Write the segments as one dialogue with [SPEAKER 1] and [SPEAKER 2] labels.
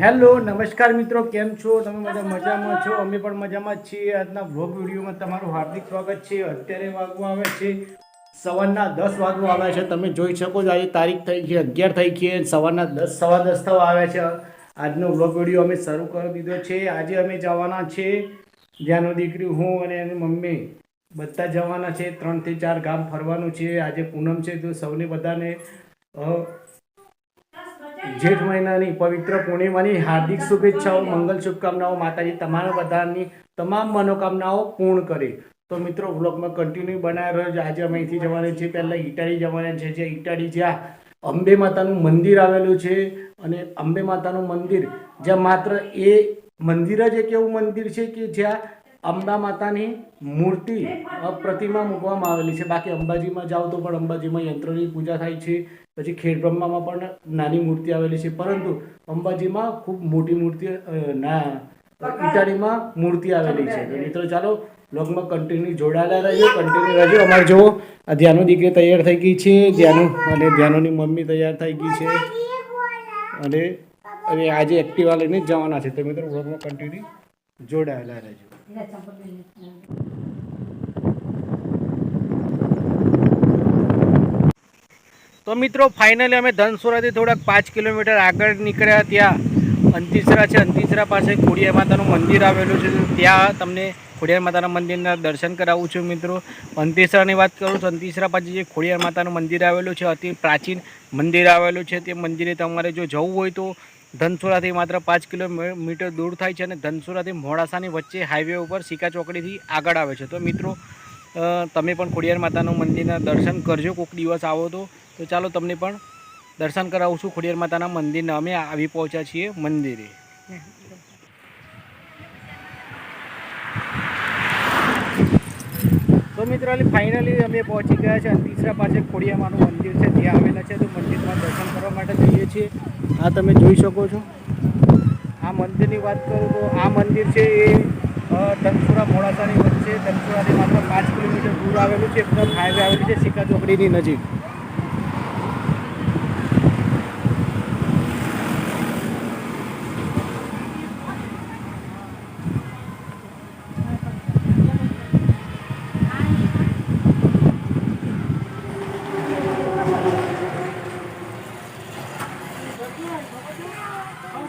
[SPEAKER 1] Hello, નમસ્કાર મિત્રો, કેમ છો? તમે બધા મજામાં છો? અમે પણ મજામાં છીએ. આજના વ્લોગ વિડીયોમાં તમારું હાર્દિક સ્વાગત છે. અત્યારે વાગવા આવે છે સવારના દસ વાગવા આવે છે. તમે જોઈ શકો છો, આજે તારીખ થઈ છે અગિયાર થઈ છે સવારના દસ, સવા દસ થવા આવ્યા છે. આજનો વ્લોગ વીડિયો અમે શરૂ કરી દીધો છે. આજે અમે જવાના છે, જ્યાંનો દીકરી હું અને એની મમ્મી બધા જવાના છે. ત્રણથી ચાર ગામ ફરવાનું છે. આજે પૂનમ છે, તો સૌને બધાને જેઠ મહિનાની પવિત્ર પૂર્ણિમાની હાર્દિક શુભેચ્છાઓ, મંગલ શુભકામનાઓ માતાજી, તમારા બધાની તમામ મનોકામનાઓ પૂર્ણ કરે. તો મિત્રો, વ્લોગમાં કન્ટિન્યુ બનાવી રહ્યો છે. આજે અમે અહીંથી જવાના છીએ. પહેલાં ઇટાલી જવાના છે. જે ઇટાલી જ્યાં અંબે માતાનું મંદિર આવેલું છે. અને અંબે માતાનું મંદિર જ્યાં માત્ર એ મંદિર જ એક એવું મંદિર છે કે જ્યાં અંબા માતાની મૂર્તિ પ્રતિમા મૂકવામાં આવેલી છે. બાકી અંબાજીમાં જાઓ તો પણ અંબાજીમાં યંત્રની પૂજા થાય છે. પછી ખેડબ્રહ્મામાં પણ નાની મૂર્તિ આવેલી છે. પરંતુ અંબાજીમાં ખૂબ મોટી મૂર્તિ ના ઇટાલીમાં મૂર્તિ આવેલી છે. તો મિત્રો ચાલો બ્લોગમાં કન્ટિન્યુ જોડાયેલા રહેજો કન્ટિન્યુ રહેજો. અમારે જુઓ, આ ધ્યાનો દીકરી તૈયાર થઈ ગઈ છે. ધ્યાનો અને ધ્યાનોની મમ્મી તૈયાર થઈ ગઈ છે. અને અને આજે એક્ટિવા લઈને જવાના છે. તો મિત્રો બ્લોગમાં કન્ટિન્યુ જોડાયેલા રહેજો. તો મિત્રો ફાઇનલી અમે ધનસુરાથી થોડાક પાંચ કિલોમીટર આગળ નીકળ્યા ત્યાં. અંતિસરા છે, અંતિસરા પાસે ખોડિયાર માતાનું મંદિર આવેલું છે. ત્યાં તમને ખોડિયાર માતાના મંદિરના દર્શન કરાવું છું મિત્રો. અંતિસરાની વાત કરું તો અંતિસરા પાસે જે ખોડિયાર માતાનું મંદિર આવેલું છે, અતિ પ્રાચીન મંદિર આવેલું છે. તે મંદિરે તમારે જો જવું હોય તો ધનસુરાથી માત્ર પાંચ કિલોમીટર દૂર થાય છે અને ધનસુરાથી મોડાસાની વચ્ચે હાઈવે ઉપર સિકા ચોકડીથી આગળ આવે છે. તો મિત્રો તમે પણ ખોડિયાર માતાનું મંદિરના દર્શન કરજો. કોઈક દિવસ આવો તો. તો ચાલો તમને પણ દર્શન કરાવું છું ખોડિયાર માતાના મંદિરને. અમે આવી પહોંચ્યા છીએ મંદિરે. તો મિત્રો ફાઇનલી અમે પહોંચી ગયા છે તીસરા પાસે ખોડિયામાનું મંદિર છે. ત્યાં આવેલા છે તો મંદિરમાં દર્શન કરવા માટે જઈએ છીએ. આ તમે જોઈ શકો છો. આ મંદિરની વાત કરું તો આ મંદિર છે એ ધનસુરા મોડાસાની વચ્ચે. ધનસુરાથી માત્ર પાંચ કિલોમીટર દૂર આવેલું છે એકદમ હાઈવે આવેલું છે સિક્કા ચોકડીની નજીક.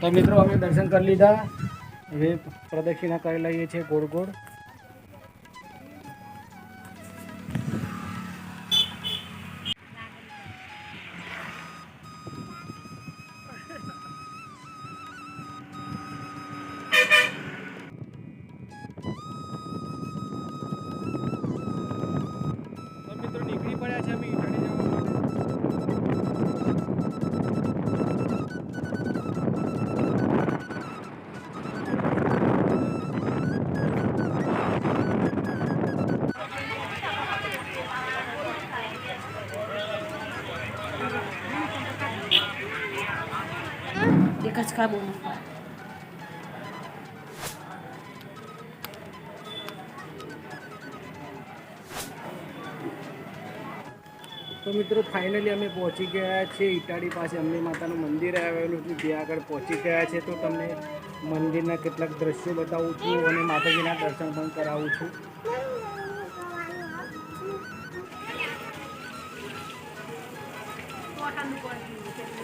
[SPEAKER 1] તો મિત્રો અમે દર્શન કરી લીધા. હવે પ્રદક્ષિણા કરી લઈએ છીએ ગોળ ગોળ.
[SPEAKER 2] એક જ કાબુ
[SPEAKER 1] તો મિત્રો ફાઇનલી અમે પહોંચી ગયા છીએ ઇટાળી પાસે. અમની માતાનું મંદિર આવેલું છે. ત્યાં આગળ પહોંચી ગયા છે. તો તમને મંદિરના કેટલાક દ્રશ્યો બતાવું છું અને માતાજીના દર્શન પણ કરાવું છું. Akan.